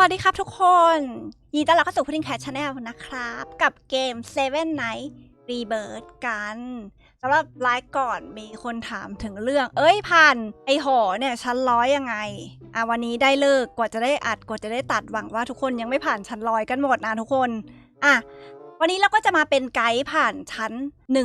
วัสดีครับทุกคน ยินดีต้อนรับเข้าสู่ Pudding Cat Channel นะครับ กับเกม Seven Night Rebirth กันสำหรับไลฟ์ก่อนมีคนถามถึงเรื่อง เอ้ยผ่านไอหอเนี่ยชั้นร้อยยังไงอะวันนี้ได้เลิกกว่าจะได้อัดกว่าจะได้ตัดหวังว่าทุกคนยังไม่ผ่านชั้นร้อยกันหมดนะทุกคนอะวันนี้เราก็จะมาเป็นไกด์ผ่านชั้น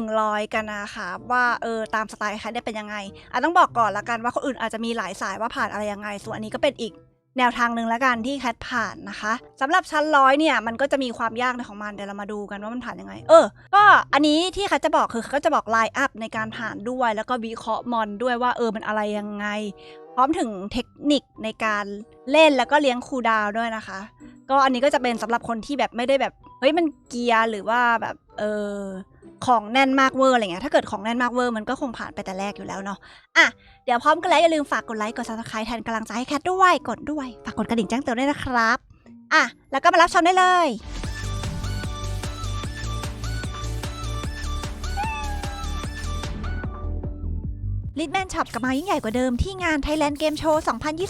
100 กันนะคะว่าเออตามสไตล์ใครได้เป็นยังไงอะต้องบอกก่อนละกันว่าคนอื่นอาจจะมีหลายสายว่าผ่านอะไรยังไง ส่วนอันนี้ก็เป็นอีก แนวทางหนึ่งแล้วกันที่แคทผ่านนะคะสำหรับชั้นร้อยเนี่ยมันก็จะมีความยากในของมันเดี๋ยวเรามาดูกันว่ามันผ่านยังไง เออ ก็อันนี้ที่แคทจะบอกคือเขาจะบอกไลน์อัพในการผ่านด้วย แล้วก็วิเคราะห์มอนด้วยว่าเออมันอะไรยังไง พร้อมถึงเทคนิคในการเล่นแล้วก็เลี้ยงคูดาวด้วยนะคะ ก็อันนี้ก็จะเป็นสำหรับคนที่แบบไม่ได้แบบเฮ้ยมันเกียร์หรือว่าแบบเออ ของแน่นมากเวอร์อะไรเงี้ยถ้าเกิดของแน่นมากเวอร์มันก็คงผ่านไปแต่แรกอยู่แล้วเนาะอะเดี๋ยวพร้อมกันแล้วอย่าลืมฝากกดไลค์กดซับสไครต์แทนกำลังใจให้แคทด้วยกดด้วย ฝากกดกระดิ่งแจ้งเตือนด้วยนะครับอะแล้วก็มารับชมได้เลย ลิ d แมนช็อปกลับมายิ่งใหญ่กว่าเดิมที่งาน Thailand Game Show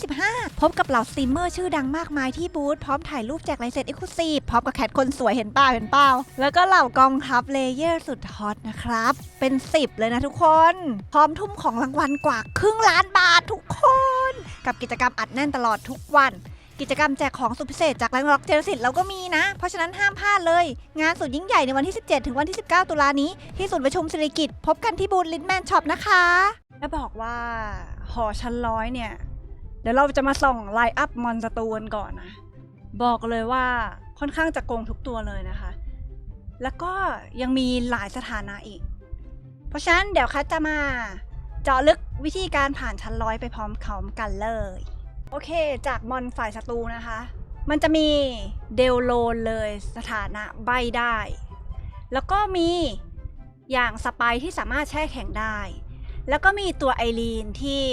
2025 พบกับเหล่าสตรีมเมอร์ชื่อดังมากมายที่บูธพร้อมถ่ายรูปแจกลายเซ็นเอ็กซ์คลูซีฟพร้อมกับแคทคนสวยเห็นเปล่าเห็นเปล่าแล้วก็เหล่ากองทัพเลเยอร์สุดฮอตนะครับ เป็น 10 เลยนะทุกคน พร้อมทุ่มของรางวัลกว่าครึ่งล้านบาททุกคน กับกิจกรรมอัดแน่นตลอดทุกวัน กิจกรรมแจกของสุดพิเศษจากแรงร็อกเจนสิตเราก็มีนะ เพราะฉะนั้นห้ามพลาดเลย งานสุดยิ่งใหญ่ในวันที่ 17 ถึงวันที่ 19 ตุลานี้ ที่ศูนย์ประชุมสิริกิตพบกันที่บูธลินแมนช็อปนะคะ แล้วบอกว่าหอชั้นร้อยเนี่ย เดี๋ยวเราจะมาส่องไลน์อัพมอนสตูนก่อนนะ บอกเลยว่าค่อนข้างจะโกงทุกตัวเลยนะคะ แล้วก็ยังมีหลายสถานะอีก เพราะฉะนั้นเดี๋ยวคัทจะมาเจาะลึกวิธีการผ่านชั้นร้อยไปพร้อมเขากันเลย โอเค จากมอนฝ่ายศัตรูนะคะ มันจะมีเดลโลนเลยสถานะใบได้ แล้วก็มีอย่างสไปที่สามารถแช่แข็งได้ แล้วก็มีตัวไอรีนที่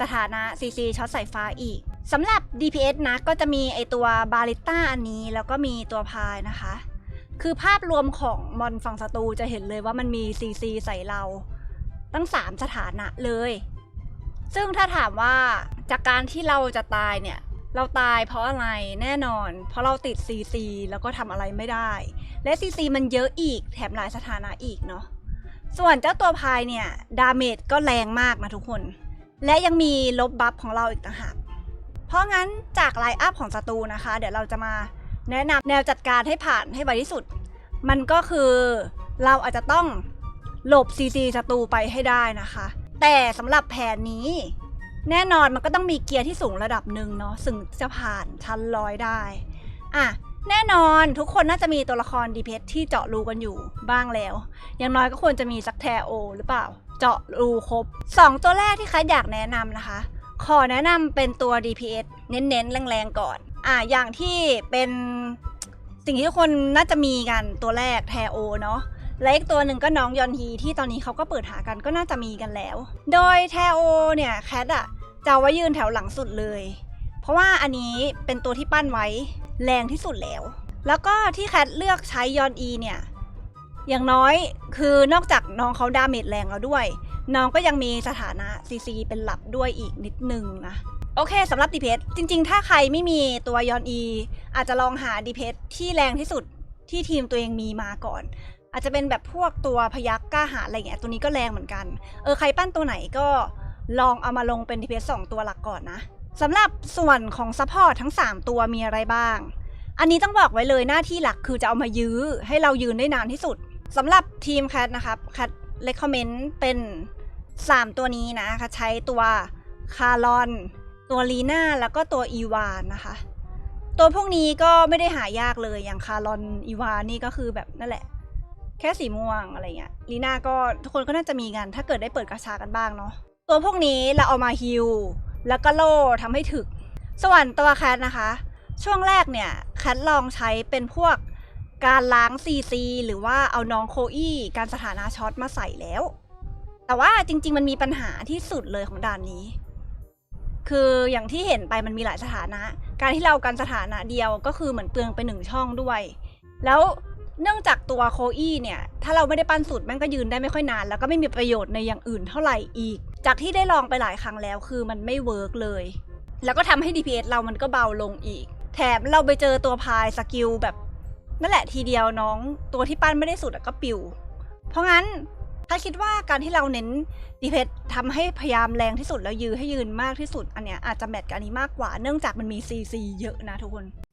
สถานะ CC ช็อตสายฟ้าอีกสำหรับ DPS นะก็จะมีไอตัวบาริต้าอันนี้ แล้วก็มีตัวพายนะคะ คือภาพรวมของมอนฝั่งศัตรูจะเห็นเลยว่ามันมี CC ใส่เรา ตั้ง 3 สถานะเลย ซึ่งถ้าถามว่าจากการที่เราจะตายเนี่ย เราตายเพราะอะไรแน่นอน เพราะเราติด CC แล้วก็ทำอะไรไม่ได้ และ CC มันเยอะอีกแถมหลายสถานะอีกเนาะ ส่วนเจ้าตัวพายเนี่ย ดาเมจก็แรงมากนะทุกคน และยังมีลบบัฟของเราอีกต่างหาก เพราะงั้นจากไลน์อัพของศัตรูนะคะ เดี๋ยวเราจะมาแนะนำแนวจัดการให้ผ่านให้ไวที่สุด มันก็คือเราอาจจะต้องหลบ CC ศัตรูไปให้ได้นะคะ แต่สำหรับแผนนี้ แน่นอนมันก็ต้องมีเกียร์ที่สูงระดับหนึ่งเนาะถึงจะผ่านชั้นร้อยได้ อะ แน่นอนทุกคนน่าจะมีตัวละครดีเพที่เจาะรูกันอยู่บ้างแล้ว อย่างน้อยก็ควรจะมีสักแทโอ หรือเปล่า เจาะรูครบ 2 ตัวแรกที่คัดอยากแนะนำนะคะ ขอแนะนำเป็นตัว DPS เน้นๆ แรงๆ ก่อน อะอย่างที่เป็นสิ่งที่ทุกคนน่าจะมีกันตัวแรกแทโอเนาะและอีกตัวหนึ่งก็น้องยอนฮีที่ตอนนี้เขาก็เปิดหากันก็น่าจะมีกันแล้ว โดยแทโอเนี่ยแคทอะจะไว้ยืนแถวหลังสุดเลย เพราะว่าอันนี้เป็นตัวที่ปั้นไว้แรงที่สุดแล้ว แล้วก็ที่แคทเลือกใช้ยอนอีเนี่ย อย่างน้อยคือนอกจากน้องเขาดาเมจแรงแล้วด้วย น้องก็ยังมีสถานะ CC เป็นหลับด้วยอีกนิดนึงนะโอเคสำหรับดีเพจริง ๆ ถ้าใครไม่มีตัวยอนอี อาจจะลองหาดีเพจที่แรงที่สุดที่ทีมตัวเองมีมาก่อน อาจจะเป็นแบบพวกตัวพยักกล้าหาอะไรเงี้ยตัวนี้ก็แรงเหมือนกัน เออใครปั้นตัวไหนก็ลองเอามาลงเป็นดีเพจสองตัวหลักก่อนนะ สำหรับส่วนของซัพพอร์ตทั้ง 3 ตัวมีอะไรบ้าง อันนี้ต้องบอกไว้เลยหน้าที่หลักคือจะเอามายื้อให้เรายืนได้นานที่สุดสำหรับทีมแคทนะครับแคทเลคคอมเมนต์เป็น 3 ตัวนี้นะค่ะใช้ตัวคาร์ลอน ตัวลีน่าแล้วก็ตัวอีวานนะคะ ตัวพวกนี้ก็ไม่ได้หายากเลยอย่างคาร์ลอนอีวานนี่ก็คือแบบนั่นแหละ แค่สีม่วงอะไรเงี้ยลีน่าก็ทุกคนก็น่าจะมีกันถ้าเกิดได้เปิดกระชากันบ้างเนาะตัวพวกนี้เราเอามาฮิล แล้วก็โล่ทำให้ถึก ส่วนตัวแคทนะคะ ช่วงแรกเนี่ยแคทลองใช้เป็นพวกการล้างซีซีหรือว่าเอาน้องโคอี้การสถานะช็อตมาใส่แล้ว แต่ว่าจริง ๆ มันมีปัญหาที่สุดเลยของด่านนี้ คืออย่างที่เห็นไปมันมีหลายสถานะ การที่เรากันสถานะเดียวก็คือเหมือนเปลืองไปหนึ่งช่องด้วย แล้วเนื่องจากตัวโคอี้เนี่ย ถ้าเราไม่ได้ปั้นสุดแม่งก็ยืนได้ไม่ค่อยนาน แล้วก็ไม่มีประโยชน์ในอย่างอื่นเท่าไหร่อีก จากที่ได้ลองไปหลายครั้งแล้วคือมันไม่เวิร์กเลย แล้วก็ทำให้ DPS เรามันก็เบาลงอีก แถมเราไปเจอตัวพายสกิลแบบนั่นแหละทีเดียวน้องตัวที่ปั้นไม่ได้สุดก็ปิว เพราะงั้นถ้าคิดว่าการที่เราเน้นดีเพสทำให้พยายามแรงที่สุดแล้วยื้อให้ยืนมากที่สุด อันเนี้ยอาจจะแมทกับอันนี้มากกว่าเนื่องจากมันมีซีซีเยอะนะทุกคน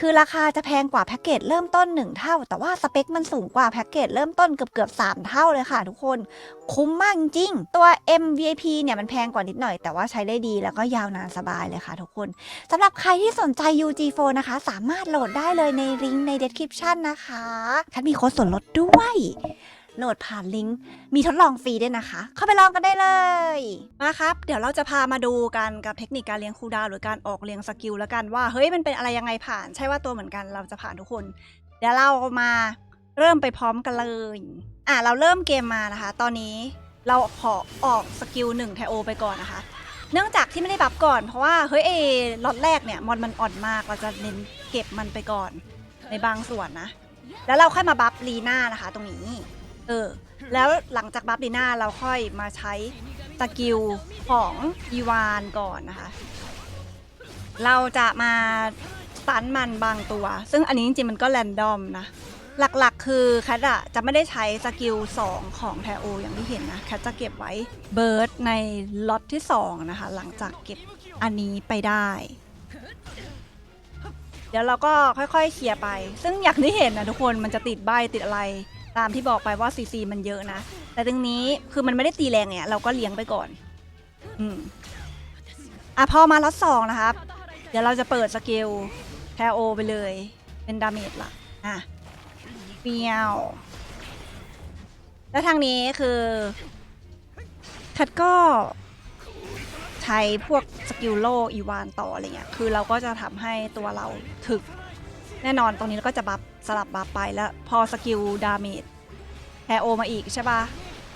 คือราคาจะแพงกว่าแพ็กเกจเริ่มต้น 1 เท่า แต่ว่าสเปคมันสูงกว่าแพ็กเกจเริ่มต้นเกือบเกือบ3เท่าเลยค่ะทุกคน คุ้มมากจริง ตัว MVIP เนี่ยมันแพงกว่านิดหน่อย แต่ว่าใช้ได้ดีแล้วก็ยาวนานสบายเลยค่ะทุกคนสำหรับใครที่สนใจ UG4 นะคะ สามารถโหลดได้เลยในลิงก์ใน description นะคะฉันมีโค้ดส่วนลดด้วย โหลดผ่านลิงก์ มีทดลองฟรีด้วยนะคะ เข้าไปลองกันได้เลย มาครับ เดี๋ยวเราจะพามาดูกันกับเทคนิคการเลี้ยงคูดาวหรือการออกเลี้ยงสกิลแล้วกันว่า เฮ้ยมันเป็นอะไรยังไงผ่าน ใช่ว่าตัวเหมือนกันเราจะผ่านทุกคน เดี๋ยวเรามาเริ่มไปพร้อมกันเลย อะเราเริ่มเกมมานะคะ ตอนนี้เราขอออกสกิลหนึ่งไทโอไปก่อนนะคะ เนื่องจากที่ไม่ได้บัฟก่อนเพราะว่าเฮ้ยเอล็อตแรกเนี่ยมอนมันอ่อนมากเราจะเน้นเก็บมันไปก่อนในบางส่วนนะ แล้วเราค่อยมาบัฟลีน่านะคะ ตรงนี้ เออ แล้วหลังจากบัฟลีน่าเราค่อยมาใช้สกิลของอีวานก่อนนะคะ เราจะมาตันมันบางตัว ซึ่งอันนี้จริงๆมันก็แรนดอมนะ หลักๆ คือแคทอะจะไม่ได้ใช้สกิล 2 ของแทโออย่างที่เห็นนะแคทจะเก็บไว้เบิร์ดในล็อตที่ 2 นะคะ หลังจากเก็บอันนี้ไปได้ เดี๋ยวเราก็ค่อยๆเคลียร์ไป ซึ่งอย่างที่เห็นนะทุกคนมันจะติดใบติดอะไร ตามที่บอกไปว่าซีซีมันเยอะนะ แต่ตรงนี้คือมันไม่ได้ตีแรงเนี่ย เราก็เลี้ยงไปก่อน อืมอะพอมาล็อตสองนะครับ เดี๋ยวเราจะเปิดสกิลแทโอไปเลย เป็นดาเมจลักอะเปียว แล้วทางนี้คือคัดก็ใช้พวกสกิลโลอีวานต่ออะไรเงี้ย คือเราก็จะทำให้ตัวเราถึก แน่นอนตรงนี้เราก็จะบัฟ สลับบัฟไปแล้วพอสกิลดาเมจแฮโอมาอีกใช่ปะ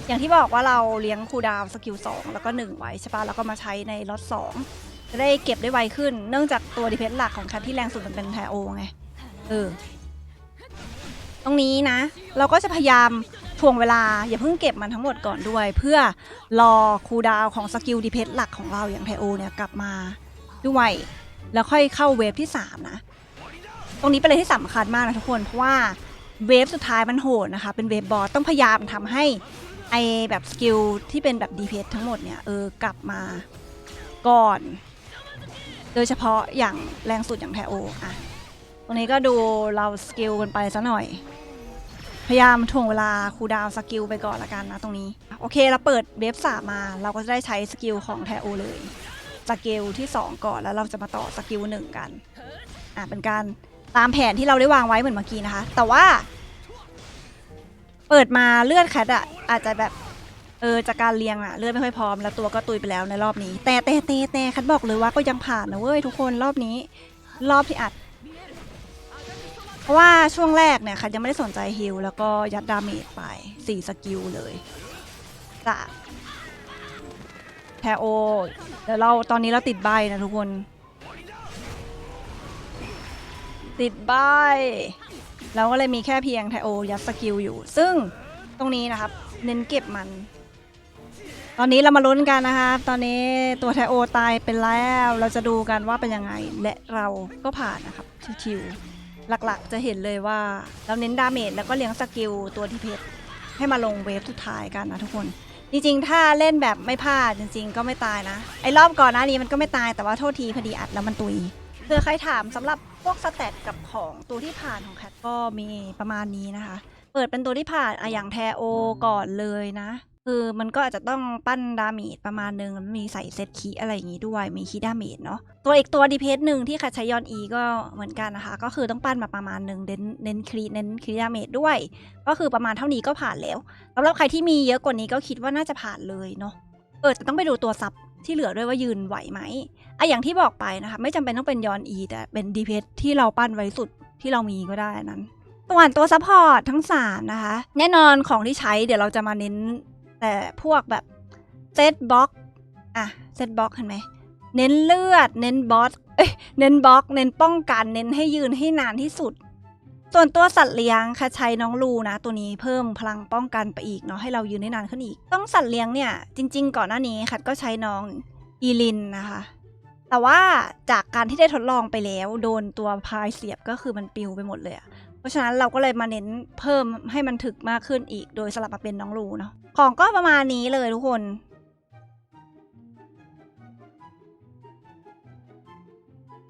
อย่างที่บอกว่าเราเลี้ยงคูดาวสกิล2แล้วก็ 1 ไว้ใช่ปะแล้วก็มาใช้ในล็อต2จะได้เก็บได้ไวขึ้น เนื่องจากตัวดีเพนหลักของคัดที่แรงสุดมันเป็นแฮโอไงเออตรงนี้นะ เราก็จะพยายามถ่วงเวลา อย่าเพิ่งเก็บมันทั้งหมดก่อนด้วย เพื่อรอคูดาวของสกิลดีเพสหลักของเราอย่างไทโอเนี่ยกลับมาด้วยแล้วค่อยเข้าเวฟที่ 3 นะ ตรงนี้เป็นอะไรที่สำคัญมากนะทุกคน เพราะว่าเวฟสุดท้ายมันโหดนะคะ เป็นเวฟบอสต้องพยายามทำให้ไอแบบสกิลที่เป็นแบบดีเพสทั้งหมดเนี่ย เออกลับมาก่อน โดยเฉพาะอย่างแรงสุดอย่างไทโออะตรงนี้ก็ดูเราสกิลกันไปซะหน่อย พยายามถ่วงเวลาคูดาวสกิลไปก่อนละกันนะตรงนี้ โอเคเราเปิดเวฟสามมาเราก็จะได้ใช้สกิลของแทโอเลยสกิลที่ 2 ก่อนแล้วเราจะมาต่อสกิลหนึ่งกันอะเป็นการ ตามแผนที่เราได้วางไว้เหมือนเมื่อกี้นะคะ แต่ว่า เปิดมาเลือดแคทอะอาจจะแบบเออจากการเรียงอะเลือดไม่ค่อยพร้อมแล้วตัวก็ตุยไปแล้วในรอบนี้ แต่แต่แต่แต่คัดบอกเลยว่าก็ยังผ่านนะเว้ยทุกคนรอบนี้ รอบที่อัด เพราะว่าช่วงแรกเนี่ยคันยังไม่ได้สนใจฮิลแล้วก็ยัดดาเมจไปสี่สกิลเลยจากแทโอเดี๋ยวเราตอนนี้เราติดใบนะทุกคน ติดใบเราก็เลยมีแค่เพียงไทโอยัดสกิลอยู่ ซึ่งตรงนี้นะครับ เน้นเก็บมัน ตอนนี้เรามาลุ้นกันนะคะตอนนี้ตัวไทโอตายไปแล้ว เราจะดูกันว่าเป็นยังไง และเราก็ผ่านนะครับชิวๆหลักๆ จะเห็นเลยว่าเราเน้นดาเมจแล้วก็เลี้ยงสกิลตัวที่เพชรให้มาลงเวฟสุดท้ายกันนะทุกคน จริงๆ ถ้าเล่นแบบไม่พลาดจริง ๆ ก็ไม่ตายนะ ไอ้รอบก่อนหน้านี้มันก็ไม่ตายแต่ว่าโทษทีพอดีอัดแล้วมันตุยเพื่อใครถามสำหรับ พวกสแตทกับของตัวที่ผ่านของแคทก็มีประมาณนี้นะคะ เปิดเป็นตัวที่ผ่านอะอย่างแทโอก่อนเลยนะ คือมันก็อาจจะต้องปั้นดาเมจประมาณนึงมีใส่เซตคีอะไรอย่างงี้ด้วยมีคีดาเมจเนาะตัวอีกตัวดีเพสหนึ่งที่คัดใช้ยอนอีก็เหมือนกันนะคะ ก็คือต้องปั้นมาประมาณหนึ่งเน้นเน้นครีเน้นครีดาเมจด้วย ก็คือประมาณเท่านี้ก็ผ่านแล้วสำหรับใครที่มีเยอะกว่านี้ก็คิดว่าน่าจะผ่านเลยเนาะเออแต่ต้องไปดูตัวซับ ที่เหลือด้วยว่ายืนไหวไหมอะอย่างที่บอกไปนะคะ ไม่จำเป็นต้องเป็นยอนอีแต่เป็นดีเพสที่เราปั้นไว้สุดที่เรามีก็ได้อันนั้นส่วนตัวซัพพอร์ตทั้งสามนะคะ แน่นอนของที่ใช้เดี๋ยวเราจะมาเน้นแต่พวกแบบเซตบล็อกอะเซตบล็อกเห็นไหมเน้นเลือด เน้นบอสเอ้ยเน้นบล็อก เน้นป้องกัน เน้นให้ยืนให้นานที่สุด ส่วนตัวสัตว์เลี้ยงค่ะใช้น้องลูนะ ตัวนี้เพิ่มพลังป้องกันไปอีกเนาะให้เรายืนได้นานขึ้นอีก ต้องสัตว์เลี้ยงเนี่ย จริง ๆ ก่อนหน้านี้คัดก็ใช้น้องอีลินนะคะ แต่ว่าจากการที่ได้ทดลองไปแล้ว โดนตัวพายเสียบก็คือมันปิวไปหมดเลยอะเพราะฉะนั้นเราก็เลยมาเน้นเพิ่มให้มันถึกมากขึ้นอีก โดยสลับมาเป็นน้องลูเนาะของก็ประมาณนี้เลยทุกคน